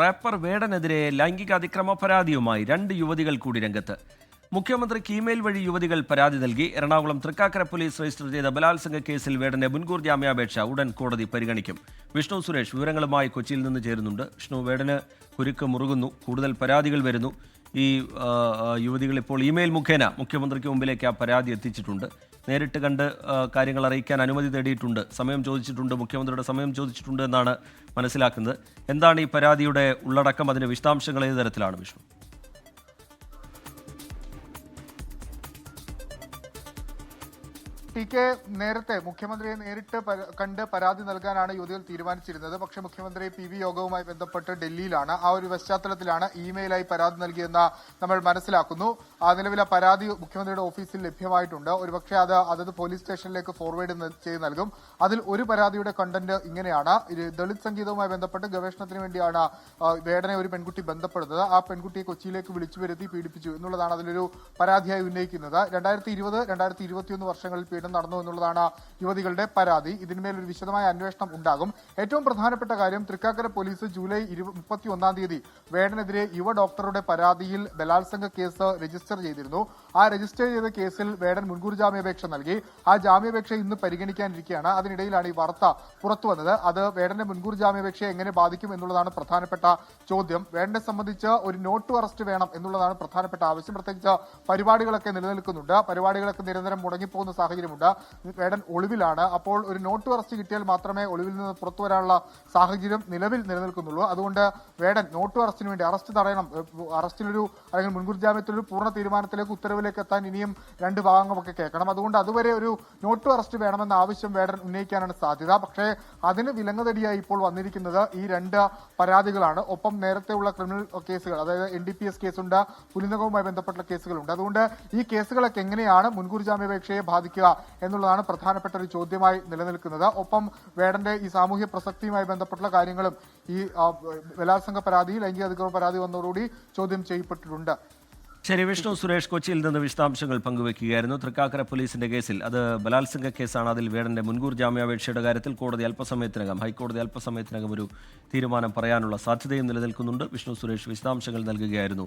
Wrapper വേടനെതിരെ ലൈംഗിക അതിക്രമ പരാതിയുമായി രണ്ട് യുവതികൾ കൂടി രംഗത്ത്. മുഖ്യമന്ത്രിക്ക് ഇമെയിൽ വഴി യുവതികൾ പരാതി നൽകി എറണാകുളം തൃക്കാക്കര പോലീസ് രജിസ്റ്റർ ചെയ്ത ബലാത്സംഗ കേസിൽ വേടന്റെ മുൻകൂർ ജാമ്യാപേക്ഷ ഉടൻ കോടതി പരിഗണിക്കും. വിഷ്ണു സുരേഷ് വിവരങ്ങളുമായി കൊച്ചിയിൽ നിന്ന് ചേരുന്നുണ്ട്. വിഷ്ണു വേടന് കുരുക്ക് മുറുകുന്നു. കൂടുതൽ പരാതികൾ വരുന്നു. ഈ യുവതികൾ ഇപ്പോൾ ഇമെയിൽ മുഖേന മുഖ്യമന്ത്രിക്ക് മുമ്പിലേക്ക് ആ പരാതി എത്തിച്ചിട്ടുണ്ട്. നേരിട്ട് കണ്ട് കാര്യങ്ങൾ അറിയിക്കാൻ അനുമതി തേടിയിട്ടുണ്ട്. സമയം ചോദിച്ചിട്ടുണ്ട് മുഖ്യമന്ത്രിയുടെ സമയം ചോദിച്ചിട്ടുണ്ട് എന്നാണ് മനസ്സിലാക്കുന്നത്. എന്താണ് ഈ പരാതിയുടെ ഉള്ളടക്കം? അതിന്റെ വിശദാംശങ്ങൾ ഏത് തരത്തിലാണ് വിഷ്ണു? ടി കെ നേരത്തെ മുഖ്യമന്ത്രിയെ നേരിട്ട് കണ്ട് പരാതി നൽകാനാണ് യുവതികൾ തീരുമാനിച്ചിരുന്നത്. പക്ഷേ മുഖ്യമന്ത്രി പി വി യോഗവുമായി ബന്ധപ്പെട്ട് ഡൽഹിയിലാണ്. ആ ഒരു പശ്ചാത്തലത്തിലാണ് ഇമെയിലായി പരാതി നൽകിയെന്ന് നമ്മൾ മനസ്സിലാക്കുന്നു. ആ നിലവിലെ പരാതി മുഖ്യമന്ത്രിയുടെ ഓഫീസിൽ ലഭ്യമായിട്ടുണ്ട്. ഒരുപക്ഷെ അത് അതത് പോലീസ് സ്റ്റേഷനിലേക്ക് ഫോർവേഡ് ചെയ്ത് നൽകും. അതിൽ ഒരു പരാതിയുടെ കണ്ടന്റ് ഇങ്ങനെയാണ്. ദളിത് സംഗീതവുമായി ബന്ധപ്പെട്ട് ഗവേഷണത്തിന് വേണ്ടിയാണ് വേടനെ ഒരു പെൺകുട്ടി ബന്ധപ്പെടുന്നത്. ആ പെൺകുട്ടിയെ കൊച്ചിയിലേക്ക് വിളിച്ചു വരുത്തി പീഡിപ്പിച്ചു എന്നുള്ളതാണ് അതിലൊരു പരാതിയായി ഉന്നയിക്കുന്നത്. രണ്ടായിരത്തി ഇരുപത് രണ്ടായിരത്തി ഇരുപത്തിയൊന്ന് വർഷങ്ങളിൽ നടന്നു എന്നുള്ളതാണ് യുവതികളുടെ പരാതി. ഇതിന്മേൽ ഒരു വിശദമായ അന്വേഷണം ഉണ്ടാകും. ഏറ്റവും പ്രധാനപ്പെട്ട കാര്യം തൃക്കാക്കര പോലീസ് ജൂലൈ മുപ്പത്തി ഒന്നാം തീയതി വേടനെതിരെ യുവ ഡോക്ടറുടെ പരാതിയിൽ ബലാത്സംഗ കേസ് രജിസ്റ്റർ ചെയ്തിരുന്നു. ആ രജിസ്റ്റർ ചെയ്ത കേസിൽ വേടൻ മുൻകൂർ ജാമ്യാപേക്ഷ നൽകി. ആ ജാമ്യാപേക്ഷ ഇന്ന് പരിഗണിക്കാനിരിക്കുകയാണ്. അതിനിടയിലാണ് ഈ വാർത്ത പുറത്തുവന്നത് അത് വേടന്റെ മുൻകൂർ ജാമ്യാപേക്ഷയെ എങ്ങനെ ബാധിക്കും എന്നുള്ളതാണ് പ്രധാനപ്പെട്ട ചോദ്യം. വേടനെ സംബന്ധിച്ച് ഒരു നോട്ട് അറസ്റ്റ് വേണം എന്നുള്ളതാണ് പ്രധാനപ്പെട്ട ആവശ്യം. പ്രത്യേകിച്ച് പരിപാടികളൊക്കെ നിലനിൽക്കുന്നുണ്ട്. പരിപാടികളൊക്കെ നിരന്തരം മുടങ്ങിപ്പോകുന്ന സാഹചര്യമുണ്ട്. വേടൻ ഒളിവിലാണ്. അപ്പോൾ ഒരു നോട്ട് അറസ്റ്റ് കിട്ടിയാൽ മാത്രമേ ഒളിവിൽ നിന്ന് പുറത്തു വരാനുള്ള സാഹചര്യം നിലവിൽ നിലനിൽക്കുന്നുള്ളൂ. അതുകൊണ്ട് വേടൻ നോട്ട് അറസ്റ്റിന് വേണ്ടി അറസ്റ്റ് തടയണം. അറസ്റ്റിലൊരു അല്ലെങ്കിൽ മുൻകൂർ ജാമ്യത്തിലൊരു പൂർണ തീരുമാനത്തിലേക്ക് ഉത്തരവിലേക്ക് എത്താൻ ഇനിയും രണ്ട് ഭാഗങ്ങളൊക്കെ കേൾക്കണം. അതുകൊണ്ട് അതുവരെ ഒരു നോട്ട് അറസ്റ്റ് വേണമെന്ന ആവശ്യം വേടൻ ഉന്നയിക്കാനാണ് സാധ്യത. പക്ഷേ അതിന് വിലങ്ങതടിയായി ഇപ്പോൾ വന്നിരിക്കുന്നത് ഈ രണ്ട് പരാതികളാണ്. ഒപ്പം നേരത്തെ ഉള്ള ക്രിമിനൽ കേസുകൾ അതായത് എൻ ഡി പി എസ് കേസുണ്ട് പുലിനകവുമായി ബന്ധപ്പെട്ട കേസുകളുണ്ട്. അതുകൊണ്ട് ഈ കേസുകളൊക്കെ എങ്ങനെയാണ് മുൻകൂർ ജാമ്യാപേക്ഷയെ ബാധിക്കുക എന്നുള്ളതാണ് പ്രധാനപ്പെട്ട ഒരു ചോദ്യമായി നിലനിൽക്കുന്നത്. ഒപ്പം വേടന്റെ ഈ സാമൂഹ്യ പ്രസക്തിയുമായി ബന്ധപ്പെട്ട കാര്യങ്ങളും ഈ ബലാത്സംഗ പരാതി ലൈംഗിക അതിക്രമ പരാതി വന്നതോടുകൂടി ചോദ്യം ചെയ്യപ്പെട്ടിട്ടുണ്ട്. ശരി വിഷ്ണു സുരേഷ് കൊച്ചിയിൽ നിന്ന് വിശദാംശങ്ങൾ പങ്കുവയ്ക്കുകയായിരുന്നു തൃക്കാക്കര പോലീസിന്റെ കേസിൽ അത് ബലാത്സംഗ കേസാണ്. അതിൽ വേടന്റെ മുൻകൂർ ജാമ്യാപേക്ഷയുടെ കാര്യത്തിൽ കോടതി അല്പസമയത്തിനകം ഹൈക്കോടതി അല്പസമയത്തിനകം ഒരു തീരുമാനം പറയാനുള്ള സാധ്യതയും നിലനിൽക്കുന്നുണ്ട്. വിഷ്ണു സുരേഷ് വിശദാംശങ്ങൾ നൽകുകയായിരുന്നു.